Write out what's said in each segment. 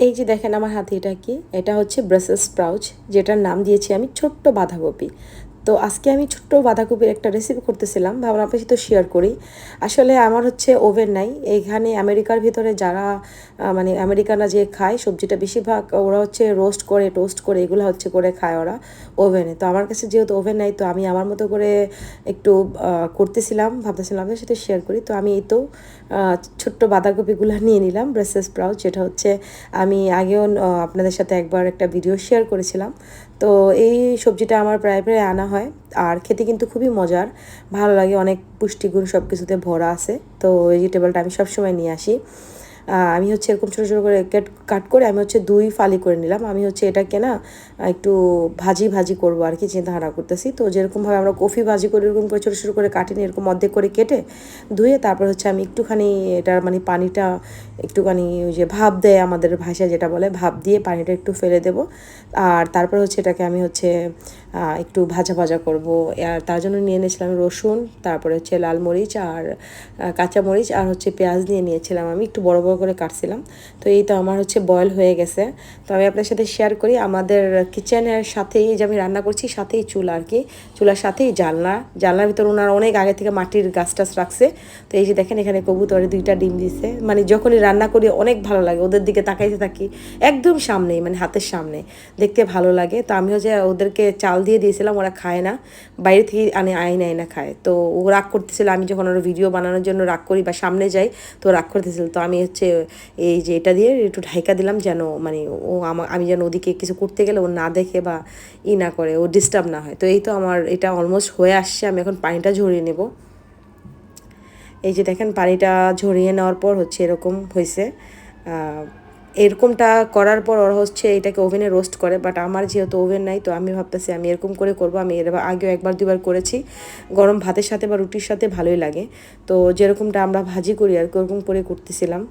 এই যে দেখেন আমার হাতে এটা কি? এটা হচ্ছে ব্রাসেস স্প্রাউচ যেটার নাম দিয়েছি আমি ছোট্ট বাঁধাকপি। তো আজকে আমি ছোট্ট বাঁধাকপির একটা রেসিপি করতেছিলাম, ভাবলাম আপনার সাথে শেয়ার করি। আসলে আমার হচ্ছে ওভেন নাই এইখানে আমেরিকার ভিতরে যারা মানে আমেরিকানরা যে খায়, সবজিটা বেশিরভাগ ওরা হচ্ছে রোস্ট করে টোস্ট করে, এগুলো হচ্ছে করে খায় ওরা ওভেনে তো আমার কাছে যেহেতু ওভেন নাই, তো আমি আমার মতো করে একটু করতেছিলাম, ভাবতেছিলাম আপনার সাথে শেয়ার করি। তো আমি এই তো ছোট্ট বাঁধাকপিগুলো নিয়ে নিলাম ব্রেসেস স্প্রাউট যেটা হচ্ছে আমি আগেও আপনাদের সাথে একবার একটা ভিডিও শেয়ার করেছিলাম। তো এই সবজিটা আমার প্রায় প্রায় আনা হয়। আর খেতে কিন্তু খুবই মজার। ভালো লাগে, অনেক পুষ্টিগুণ সব কিছুতে ভরা আছে। তো ভেজিটেবলটা আমি সবসময় নিয়ে আসি। আমি হচ্ছে এরকম ছোটো ছোটো করে কেট কাট করে আমি হচ্ছে দুই ফালি করে নিলাম। আমি হচ্ছে এটাকে না, একটু ভাজি ভাজি করব আর কি চিন্তা ভাবনা করতেছি। তো যেরকমভাবে আমরা কফি ভাজি করে, এরকম করে ছোটো ছোটো করে কাটিনি, এরকম অর্ধেক করে কেটে ধুয়ে তারপর হচ্ছে আমি একটুখানি এটার মানে পানিটা একটুখানি ওই যে ভাপ দেয় আমাদের ভাষায় যেটা বলে, ভাপ দিয়ে পানিটা একটু ফেলে দেব। আর তারপর হচ্ছে এটাকে আমি হচ্ছে একটু ভাজা ভাজা করব। আর তার জন্য নিয়ে নিয়েছিলাম রসুন, তারপরে হচ্ছে লাল মরিচ আর কাঁচা মরিচ আর হচ্ছে পেঁয়াজ নিয়ে নিয়েছিলাম আমি। একটু বড় বড় করে কাটছিলাম। তো এই তো আমার হচ্ছে বয়েল হয়ে গেছে। তো আমি আপনার সাথে শেয়ার করি, আমাদের কিচেনের সাথেই যে আমি রান্না করছি, সাথেই চুলা আর কি। চুলার সাথেই জানলা জানলার ভিতর ওনারা অনেক আগে থেকে মাটির গাছ টাছ রাখছে। তো এই যে দেখেন, এখানে কবুতরে দুইটা ডিম দিছে। মানে যখনই রান্না করি, অনেক ভালো লাগে। ওদের দিকে তাকাইতে থাকি, একদম সামনেই মানে হাতের সামনে। দেখতে ভালো লাগে। তো আমিও যে ওদেরকে চাল দিয়ে দিয়েছিলাম, ওরা খায় না। বাইরে থেকে আনে আইনা আইনা খায়। তো ও রাগ করতেছিল, আমি যখন ওর ভিডিও বানানোর জন্য রাগ করি বা সামনে যাই, তো রাগ করতেছিল। তো আমি হচ্ছে এই যে এটা দিয়ে একটু ঢাইকা দিলাম যেন মানে ও আমা, আমি যেন ওদিকে কিছু করতে গেলে ও না দেখে বা ই না করে, ও ডিস্টার্ব না হয়। তো এই তো আমার এটা অলমোস্ট হয়ে আসছে, আমি এখন পানিটা ঝরিয়ে নেব। এই যে দেখেন পানিটা ঝরিয়ে নেওয়ার পর হচ্ছে এরকম হয়েছে এরকমটা করার পর ওরা হচ্ছে এটাকে ওভেনে রোস্ট করে বাট আমার যেহেতু ওভেন নাই, তো আমি ভাবতেছি আমি এরকম করে করব। আমি এর আগেও একবার দুবার করেছি। গরম ভাতের সাথে বা রুটির সাথে ভালোই লাগে। তো যেরকমটা আমরা ভাজি করি আর কি, ওরকম করে করতেছিলাম।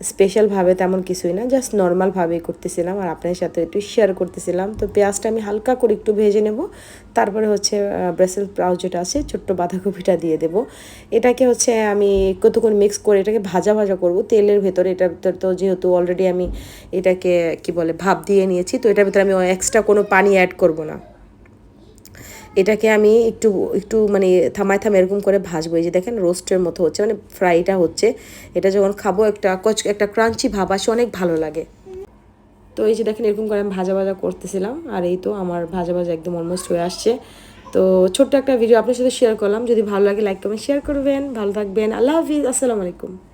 স্পেশালভাবে তেমন কিছুই না জাস্ট নর্মালভাবেই করতেছিলাম আর আপনার সাথে একটু শেয়ার করতেছিলাম। তো পেঁয়াজটা আমি হালকা করে একটু ভেজে নেব, তারপরে হচ্ছে ব্রেসেল প্রাউজ যেটা আছে, ছোট্ট বাঁধাকপিটা দিয়ে দেব। এটাকে হচ্ছে আমি কতক্ষণ মিক্স করে এটাকে ভাজা ভাজা করব, তেলের ভেতরে এটার ভিতরে তো যেহেতু অলরেডি আমি এটাকে, কি বলে, ভাপ দিয়ে নিয়েছি, তো এটার ভিতরে আমি এক্সট্রা কোনো পানি অ্যাড করব না। এটাকে আমি একটু একটু মানে থামায় থামে এরকম করে ভাজবো। এই যে দেখেন, রোস্টের মতো হচ্ছে মানে ফ্রাইটা হচ্ছে। এটা যখন খাব, একটা কচ একটা ক্রাঞ্চি ভাব আসে, অনেক ভালো লাগে। তো এই যে দেখেন, এরকম করে আমি ভাজা ভাজা করতেছিলাম। আর এই তো আমার ভাজা ভাজা একদম অলমোস্ট হয়ে আসছে। তো ছোট্ট একটা ভিডিও আপনার সাথে শেয়ার করলাম। যদি ভালো লাগে লাইক কমেন্ট শেয়ার করবেন। ভালো থাকবেন। আল্লাহ হাফিজ। আসসালামু আলাইকুম।